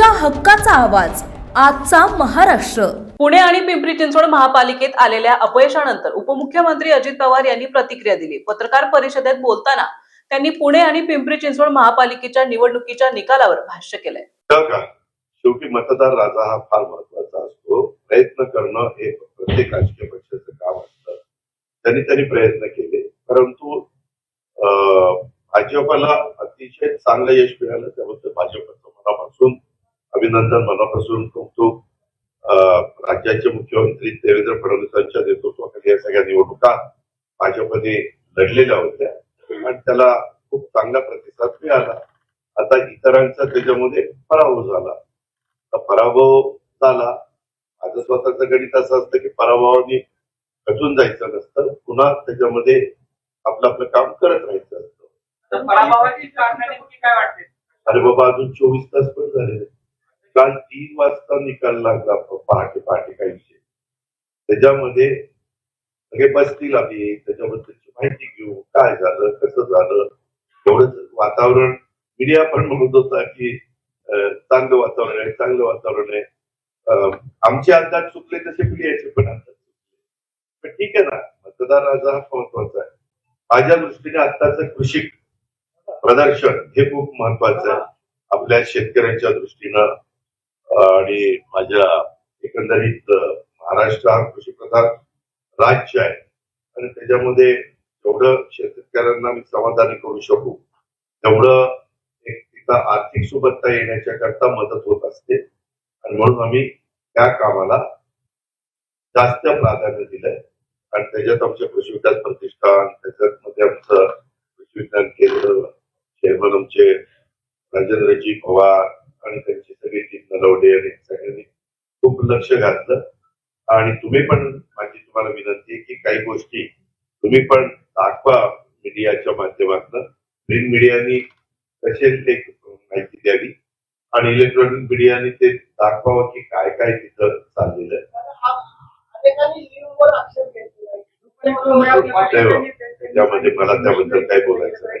तुमच्या हक्काचा आवाज. आजचा महाराष्ट्र. पुणे आणि पिंपरी चिंचवड महापालिकेत आलेल्या अपयशानंतर उपमुख्यमंत्री अजित पवार यांनी प्रतिक्रिया दिली. पत्रकार परिषदेत बोलताना त्यांनी पुणे आणि पिंपरी चिंचवड महापालिकेच्या निवडणुकीच्या निकालावर भाष्य केलंय. तर का? शेवटी मतदार राजा हा फार महत्त्वाचा असतो. प्रयत्न करणं हे प्रत्येक राजकीय पक्षाचं काम असतं. त्यांनी त्यांनी प्रयत्न केले. परंतु भाजपला अतिशय चांगलं यश मिळालं त्याबद्दल भाजपचं अभिनंदन मनापासून कौतुक राज्याचे मुख्यमंत्री देवेंद्र फडणवीसांच्या नेतृत्वाखाली या सगळ्या निवडणुका भाजपने लढलेल्या होत्या. आणि त्याला खूप चांगला प्रतिसाद मिळाला. आता इतरांचा त्याच्यामध्ये पराभव झाला. पराभव झाला. माझं स्वतःचं गणित असं असतं की पराभवाने खचून जायचं नसतं. पुन्हा त्याच्यामध्ये आपलं आपलं काम करत राहायचं असतं. अरे बाबा अजून चोवीस तास पण झाले. नाही. काल तीन वाजता निकाल लागला पहाटे पहाटे काही विषय त्याच्यामध्ये सगळे बसतील आम्ही त्याच्याबद्दलची माहिती घेऊ काय झालं कसं झालं तेवढंच वातावरण मीडिया पण म्हणत होता की चांगलं वातावरण आहे चांगलं वातावरण आहे. आमचे अंदाज चुकले तसे मीडियाचे पण अंदाज चुकले. पण ठीक आहे ना मतदार राजा हा महत्त्वाचा आहे. माझ्या दृष्टीने आत्ताचं कृषी प्रदर्शन हे खूप महत्वाचं आहे. आपल्या शेतकऱ्यांच्या दृष्टीनं आणि माझ्या एकंदरीत महाराष्ट्र हा कृषीप्रधान राज्य आहे. आणि त्याच्यामध्ये जेवढं शेतकऱ्यांना मी समाधानी करू शकू तेवढं एक तिथं आर्थिक सुबत्ता येण्याच्या करता मदत होत असते. आणि म्हणून आम्ही त्या कामाला जास्त प्राधान्य दिलंय. आणि त्याच्यात आमचे कृषी विकास प्रतिष्ठान त्याच्यात मध्ये आमचं कृषी विज्ञान केंद्र चेअरमन आमचे राजेंद्रजी पवार आणि त्यांची सगळी टीम नलवडे आणि सगळ्यांनी खूप लक्ष घातलं. आणि तुम्ही पण माझी तुम्हाला विनंती आहे की काही गोष्टी तुम्ही पण दाखवा मीडियाच्या माध्यमातून. प्रिंट मीडियानी कसे ते माहिती द्यावी. आणि इलेक्ट्रॉनिक मीडियाने ते दाखवावं की काय काय तिथं चाललेलं आहे. त्याच्यामध्ये मला त्याबद्दल काही बोलायचं नाही.